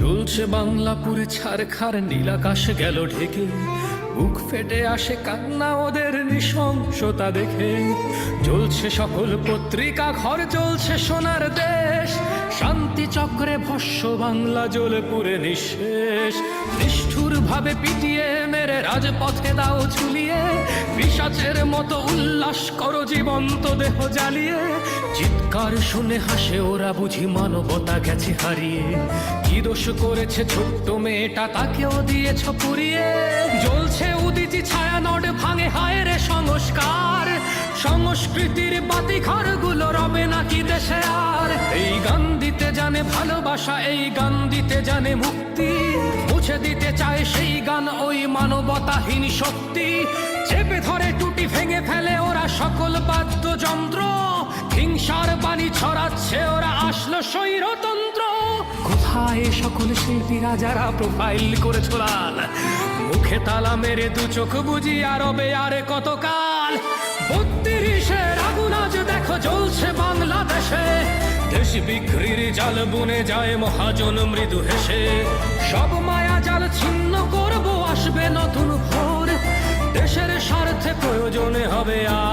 জ্বলছে বাংলাপুরে ছারখার নীলাকাশ গেল ঢেকে। বুক ফেটে আসে কান্না ওদের নৃশংসতা দেখে। জ্বলছে সকল পত্রিকা ঘর জ্বলছে সোনার দেশ। শান্তি চক্রে ভস্য বাংলা জ্বলে পুরে নিঃশেষ। নিষ্ঠুর ভাবে পিটিয়ে মেরে রাজপথে দাও ঝুলিয়ে পিসাচের মতো উল্লাস করো জীবন্ত দেহ জ্বালিয়ে। চিৎকার শুনে হাসে ওরা বুঝি মানবতা গেছে হারিয়ে। কি দোষ করেছে ছোট্ট মেয়েটা তাকেও দিয়েছ পুড়িয়ে? জ্বলছে উদিতি ছায়া নড ভাঙে হায় রে সংস্কার। সংস্কৃতির বাতি ঘরগুলো রবে নাকি দেশে? জানে ভালোবাসা, এই গান দিতে জানে মুক্তি। মুছে দিতে চায় সেই গান, ওই মানবতাহীন শক্তি। চেপে ধরে টুটি ভেঙে ফেলে ওরা সকল বাদ্যযন্ত্র। হিংসার বাণী ছড়াচ্ছে, ওরা আসলো স্বৈরতন্ত্র। কোথায় সকল শিল্পীরা যারা প্রোফাইল করে ছোলাল মুখে তালা মেরে দু চোখ বুঝি আরবে আরে কতকাল? বত্রিশের দেশ বিক্রির জাল বুনে যায় মহাজন মৃদু হেসে। সব মায়া জাল ছিন্ন করব, আসবে নতুন ভোর। দেশের স্বার্থে প্রয়োজনে হবে আর